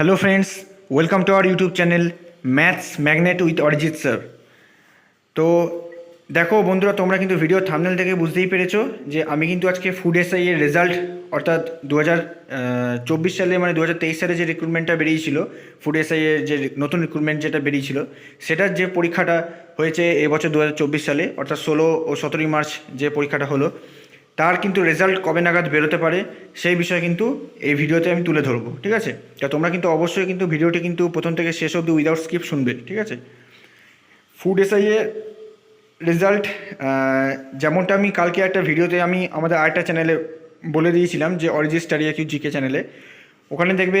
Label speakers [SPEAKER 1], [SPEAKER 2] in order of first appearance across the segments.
[SPEAKER 1] Hello friends welcome to our YouTube channel maths magnet with Arijit sir তো দেখো বন্ধুরা, তোমরা কিন্তু ভিডিও থামনেল থেকে বুঝতেই পেরেছ যে আমি কিন্তু আজকে ফুড এসআই এর রেজাল্ট অর্থাৎ দু হাজার চব্বিশ সালে মানে দু হাজার তেইশ সালে যে রিক্রুটমেন্টটা বেরিয়েছিল ফুড এসআই এর যে নতুন রিক্রুটমেন্ট যেটা বেরিয়েছিল, সেটার যে পরীক্ষাটা হয়েছে এবছর দু হাজার চব্বিশ সালে, অর্থাৎ ষোলো ও সতেরোই মার্চ যে পরীক্ষাটা হলো তার কিন্তু রেজাল্ট কবে নাগাদ বেরোতে পারে, সেই বিষয়ে কিন্তু এই ভিডিওতে আমি তুলে ধরবো, ঠিক আছে? তা তোমরা কিন্তু অবশ্যই কিন্তু ভিডিওটি কিন্তু প্রথম থেকে শেষ অবধি উইদাউট স্কিপ শুনবে, ঠিক আছে? ফুড এসআইয়ের রেজাল্ট যেমনটা আমি কালকে একটা ভিডিওতে আমি আমাদের আরেকটা চ্যানেলে বলে দিয়েছিলাম যে অরিজিৎ স্টাডিয়া কিউ জিকে চ্যানেলে ওখানে দেখবে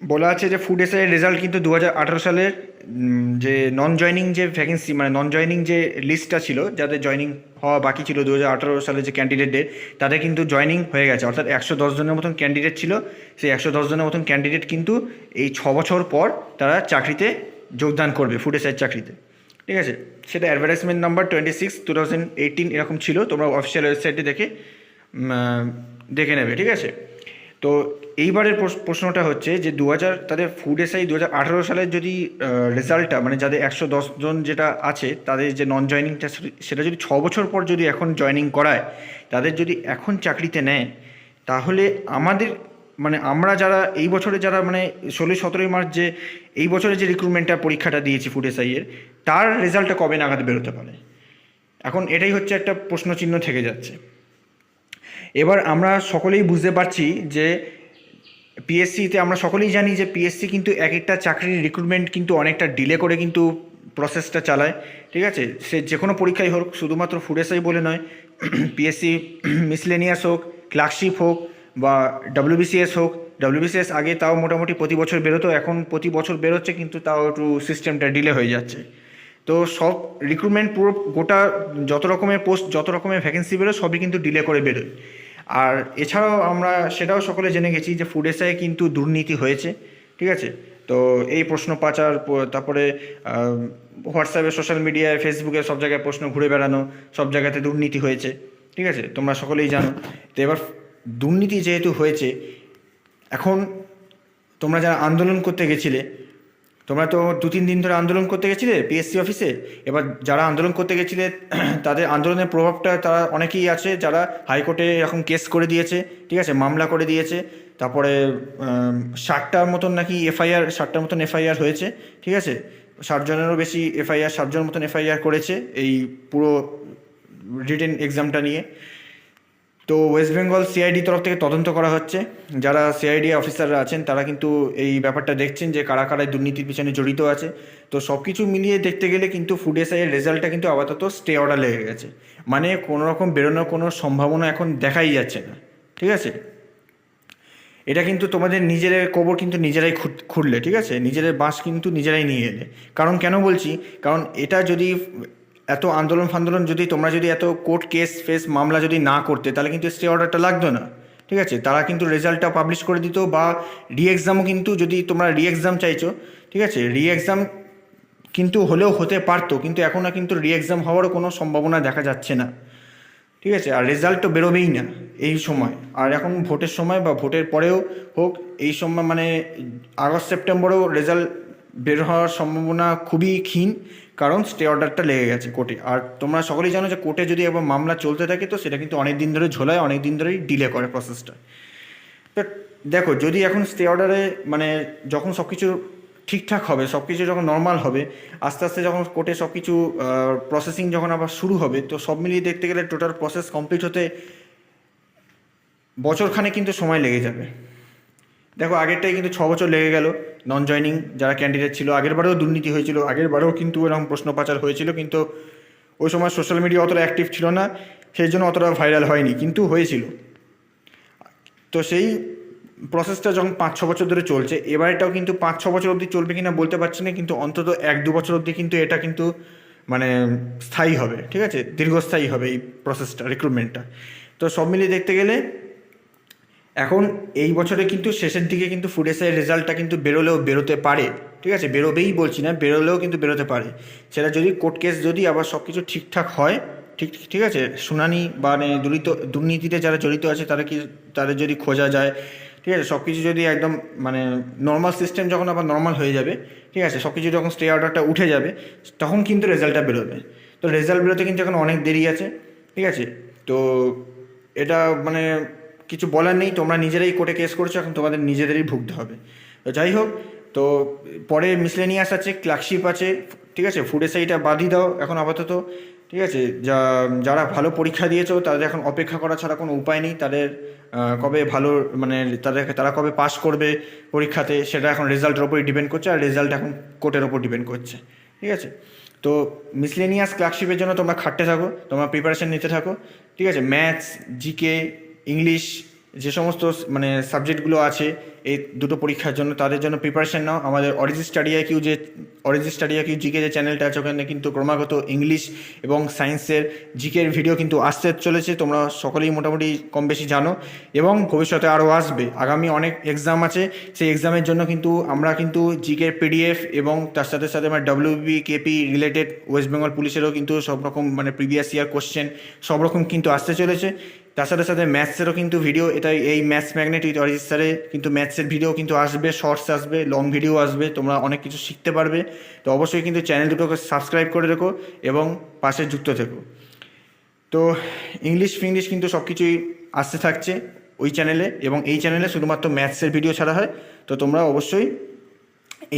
[SPEAKER 1] বলা আছে যে ফুড এসআইয়ের রেজাল্ট কিন্তু দু হাজার আঠারো সালের যে নন জয়নিং যে ভ্যাকেন্সি মানে নন জয়নিং যে লিস্টটা ছিল, যাদের জয়নিং হওয়া বাকি ছিল দু হাজার আঠারো সালে যে ক্যান্ডিডেটদের তাদের কিন্তু জয়নিং হয়ে গেছে। অর্থাৎ একশো দশ জনের মতন ক্যান্ডিডেট ছিল। সেই একশো দশ জনের মতন ক্যান্ডিডেট কিন্তু এই ছ বছর পর তারা চাকরিতে যোগদান করবে ফুড এসআইয়ের চাকরিতে। ঠিক আছে? সেটা advertisement number twenty six two thousand eighteen এরকম ছিল। তোমরা অফিসিয়াল ওয়েবসাইটে দেখে দেখে নেবে। ঠিক আছে? তো এইবারের প্রশ- প্রশ্নটা হচ্ছে যে দু হাজার তাদের ফুড এসআই দু হাজার আঠারো সালের যদি রেজাল্টটা মানে যাদের একশো দশ জন যেটা আছে, তাদের যে নন জয়নিংটা সেটা যদি ছ বছর পর যদি এখন জয়নিং করায়, তাদের যদি এখন চাকরিতে নেয়, তাহলে আমাদের মানে আমরা যারা এই বছরে যারা মানে ষোলোই সতেরোই মার্চ যে, এই বছরে যে রিক্রুটমেন্টটা পরীক্ষাটা দিয়েছি ফুড এসআইয়ের তার রেজাল্টটা কবে নাগাদ বেরোতে পারে? এখন এটাই হচ্ছে একটা প্রশ্নচিহ্ন থেকে যাচ্ছে। এবার আমরা সকলেই বুঝতে পারছি যে পিএসসিতে আমরা সকলেই জানি যে পিএসসি কিন্তু এক একটা চাকরির রিক্রুটমেন্ট কিন্তু অনেকটা ডিলে করে কিন্তু প্রসেসটা চালায়, ঠিক আছে? সে যে কোনো পরীক্ষাই হোক, শুধুমাত্র ফুড এসআই বলে নয় পিএসসি মিসলেনিয়াস হোক ক্লার্কশিপ হোক বা ডব্লিউবিসিএস হোক ডব্লিউবিসিএস আগে তাও মোটামুটি প্রতি বছর বেরোতো, এখন প্রতি বছর বেরোচ্ছে কিন্তু তাও একটু সিস্টেমটা ডিলে হয়ে যাচ্ছে। তো সব রিক্রুটমেন্ট পুরো গোটা যত রকমের পোস্ট যত রকমের ভ্যাকেন্সি বেরোয়, সবই কিন্তু ডিলে করে বেরোয়। আর এছাড়াও আমরা সেটাও সকলে জেনে গেছি যে ফুড এসআই কিন্তু দুর্নীতি হয়েছে, ঠিক আছে? তো এই প্রশ্ন পাচার, তারপরে হোয়াটসঅ্যাপে সোশ্যাল মিডিয়ায় ফেসবুকে সব জায়গায় প্রশ্ন ঘুরে বেড়ানো, সব জায়গাতে দুর্নীতি হয়েছে, ঠিক আছে? তোমরা সকলেই জানো। তো এবার দুর্নীতি যেহেতু হয়েছে, এখন তোমরা যারা আন্দোলন করতে গেছিলে তোমরা তো দু তিন দিন ধরে আন্দোলন করতে গেছিলে পিএসসি অফিসে এবার যারা আন্দোলন করতে গেছিলে, তাদের আন্দোলনের প্রভাবটা তারা অনেকেই আছে যারা হাইকোর্টে এরকম কেস করে দিয়েছে, ঠিক আছে? মামলা করে দিয়েছে, তারপরে ষাটটার মতন নাকি এফআইআর ষাটটার মতন এফআইআর হয়েছে, ঠিক আছে? ষাট জনেরও বেশি এফআইআর ষাট জনের মতন এফআইআর করেছে এই পুরো রিটেন এক্সামটা নিয়ে। তো ওয়েস্ট বেঙ্গল সিআইডি তরফ থেকে তদন্ত করা হচ্ছে। যারা সিআইডি অফিসাররা আছেন, তারা কিন্তু এই ব্যাপারটা দেখছেন যে কারা কারা দুর্নীতির পিছনে জড়িত আছে। তো সব কিছু মিলিয়ে দেখতে গেলে কিন্তু ফুড এসআইয়ের রেজাল্টটা কিন্তু আপাতত স্টে অর্ডার লেগে গেছে। মানে কোনো রকম বেরোনোর কোনো সম্ভাবনা এখন দেখাই যাচ্ছে না। ঠিক আছে? এটা কিন্তু তোমাদের নিজেদের কবর কিন্তু নিজেরাই খুঁড়- খুঁড়লে, ঠিক আছে? নিজেদের বাঁশ কিন্তু নিজেরাই নিয়ে এলে। কারণ কেন বলছি? কারণ এটা যদি এত আন্দোলন ফান্দোলন যদি তোমরা যদি এত কোর্ট কেস ফেস মামলা যদি না করতে, তাহলে কিন্তু স্টে অর্ডারটা লাগতো না। ঠিক আছে? তারা কিন্তু রেজাল্টটা পাবলিশ করে দিত বা রি এক্সামও কিন্তু যদি তোমরা রি এক্সাম চাইছো, ঠিক আছে? রি এক্সাম কিন্তু হলেও হতে পারতো, কিন্তু এখনও কিন্তু রি এক্সাম হওয়ারও কোনো সম্ভাবনা দেখা যাচ্ছে না। ঠিক আছে? আর রেজাল্ট তো বেরোবেই না এই সময়। আর এখন ভোটের সময় বা ভোটের পরেও হোক, এই সময় মানে আগস্ট, সেপ্টেম্বরেও রেজাল্ট বের হওয়ার সম্ভাবনা খুবই ক্ষীণ, কারণ স্টে অর্ডারটা লেগে গেছে কোর্টে আর তোমরা সকলেই জানো যে কোর্টে যদি একবার মামলা চলতে থাকে, তো সেটা কিন্তু অনেক দিন ধরে ঝোলায়, অনেক দিন ধরেই ডিলে করে প্রসেসটা তো দেখো, যদি এখন স্টে অর্ডারে মানে যখন সব কিছু ঠিকঠাক হবে সব কিছু যখন নর্মাল হবে, আস্তে আস্তে যখন কোর্টে সব কিছু প্রসেসিং যখন আবার শুরু হবে, তো সব মিলিয়ে দেখতে গেলে টোটাল প্রসেস কমপ্লিট হতে বছরখানে কিন্তু সময় লেগে যাবে। দেখো আগেরটাই কিন্তু ছ বছর লেগে গেল। নন জয়নিং যারা ক্যান্ডিডেট ছিল আগের বারেও দুর্নীতি হয়েছিল আগের বারেও কিন্তু এরকম প্রশ্ন পাচার হয়েছিল, কিন্তু ওই সময় সোশ্যাল মিডিয়া অতটা অ্যাক্টিভ ছিল না, সেই জন্য অতটা ভাইরাল হয়নি, কিন্তু হয়েছিল। তো সেই প্রসেসটা যখন পাঁচ ছ বছর ধরে চলছে এবার এটাও কিন্তু পাঁচ ছ বছর অবধি চলবে কিনা বলতে পারছি না, কিন্তু অন্তত এক দু বছর অবধি কিন্তু এটা কিন্তু মানে স্থায়ী হবে, ঠিক আছে? দীর্ঘস্থায়ী হবে এই প্রসেসটা রিক্রুটমেন্টটা তো সব মিলিয়ে দেখতে গেলে এখন এই বছরে কিন্তু শেষের দিকে কিন্তু ফুড এসআই রেজাল্টটা কিন্তু বেরোলেও বেরোতে পারে, ঠিক আছে? বেরোবেই বলছি না, বেরোলেও কিন্তু বেরোতে পারে। সেটা যদি কোর্ট কেস যদি আবার সব কিছু ঠিকঠাক হয়, ঠিক ঠিক আছে? শুনানি বা মানে দুর্নীত, দুর্নীতিতে যারা জড়িত আছে, তারা কি, তাদের যদি খোঁজা যায়, ঠিক আছে? সব কিছু যদি একদম মানে নর্মাল সিস্টেম যখন আবার নর্মাল হয়ে যাবে, ঠিক আছে? সব কিছু যখন স্টে অর্ডারটা উঠে যাবে, তখন কিন্তু রেজাল্টটা বেরোবে। তো রেজাল্ট বেরোতে কিন্তু এখন অনেক দেরি আছে, ঠিক আছে? তো এটা মানে কিছু বলার নেই, তোমরা নিজেরাই কোর্টে কেস করছ, এখন তোমাদের নিজেদেরই ভুগতে হবে। তো যাই হোক, তো পরে মিসলেনিয়াস আছে, ক্লার্কশিপ আছে, ঠিক আছে ফুডের সাইডটা বাদই দাও এখন আপাতত, ঠিক আছে, যা, যারা ভালো পরীক্ষা দিয়েছ, তাদের এখন অপেক্ষা করা ছাড়া কোনো উপায় নেই, তাদের কবে ভালো মানে তাদের, তারা কবে পাস করবে পরীক্ষাতে, সেটা এখন রেজাল্টের ওপরই ডিপেন্ড করছে, আর রেজাল্ট এখন কোর্টের ওপর ডিপেন্ড করছে, ঠিক আছে? তো মিসলেনিয়াস ক্লার্কশিপের জন্য তোমরা খাটতে থাকো, তোমরা প্রিপারেশন নিতে থাকো, ঠিক আছে ম্যাথস জিকে ইংলিশ যে সমস্ত মানে সাবজেক্টগুলো আছে, এই দুটো পরীক্ষার জন্য তাদের জন্য প্রিপারেশন নাও। আমাদের অরিজি স্টাডি কিউ যে অরিজি স্টাডি কিউ জিকে যে চ্যানেলটা আছে, ওখানে কিন্তু ক্রমাগত ইংলিশ এবং সায়েন্সের জিকের ভিডিও কিন্তু আসতে চলেছে। তোমরা সকলেই মোটামুটি কম বেশি জানো এবং ভবিষ্যতে আরও আসবে। আগামী অনেক এক্সাম আছে। সেই এক্সামের জন্য কিন্তু আমরা কিন্তু জিকের পিডিএফ এবং তার সাথে সাথে আমার WB KP related West Bengal পুলিশেরও কিন্তু সব রকম মানে প্রিভিয়াস ইয়ার কোশ্চেন সব রকম কিন্তু আসতে চলেছে। তার সাথে সাথে ম্যাথসেরও কিন্তু ভিডিও এটা এই ম্যাথস ম্যাগনেট উইথ অরিজিৎ স্যারে কিন্তু ম্যাথসের ভিডিও কিন্তু আসবে শর্টস আসবে লং ভিডিও আসবে, তোমরা অনেক কিছু শিখতে পারবে। তো অবশ্যই কিন্তু চ্যানেল দুটোকে সাবস্ক্রাইব করে রেখো এবং পাশে যুক্ত থেকো। তো ইংলিশ ফিংলিশ কিন্তু সব কিছুই আসতে থাকছে ওই চ্যানেলে এবং এই চ্যানেলে শুধুমাত্র ম্যাথসের ভিডিও ছাড়া হয়। তো তোমরা অবশ্যই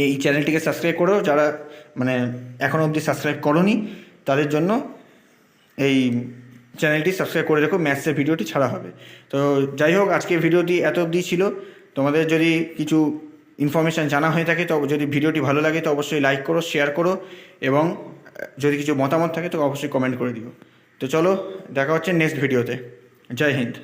[SPEAKER 1] এই চ্যানেলটিকে সাবস্ক্রাইব করো। যারা মানে এখনও অবধি সাবস্ক্রাইব করনি, তাদের জন্য এই চ্যানেলটি সাবস্ক্রাইব করে রেখো ম্যাথসের ভিডিওটি ছাড়া হবে। তো যাই হোক, আজকে ভিডিওটি এত অবধি ছিল। তোমাদের যদি কিছু ইনফরমেশান জানা হয়ে থাকে, তো যদি ভিডিওটি ভালো লাগে, তো অবশ্যই লাইক করো শেয়ার করো এবং যদি কিছু মতামত থাকে, তো অবশ্যই কমেন্ট করে দিও। তো চলো, দেখা হচ্ছে নেক্সট ভিডিওতে জয় হিন্দ।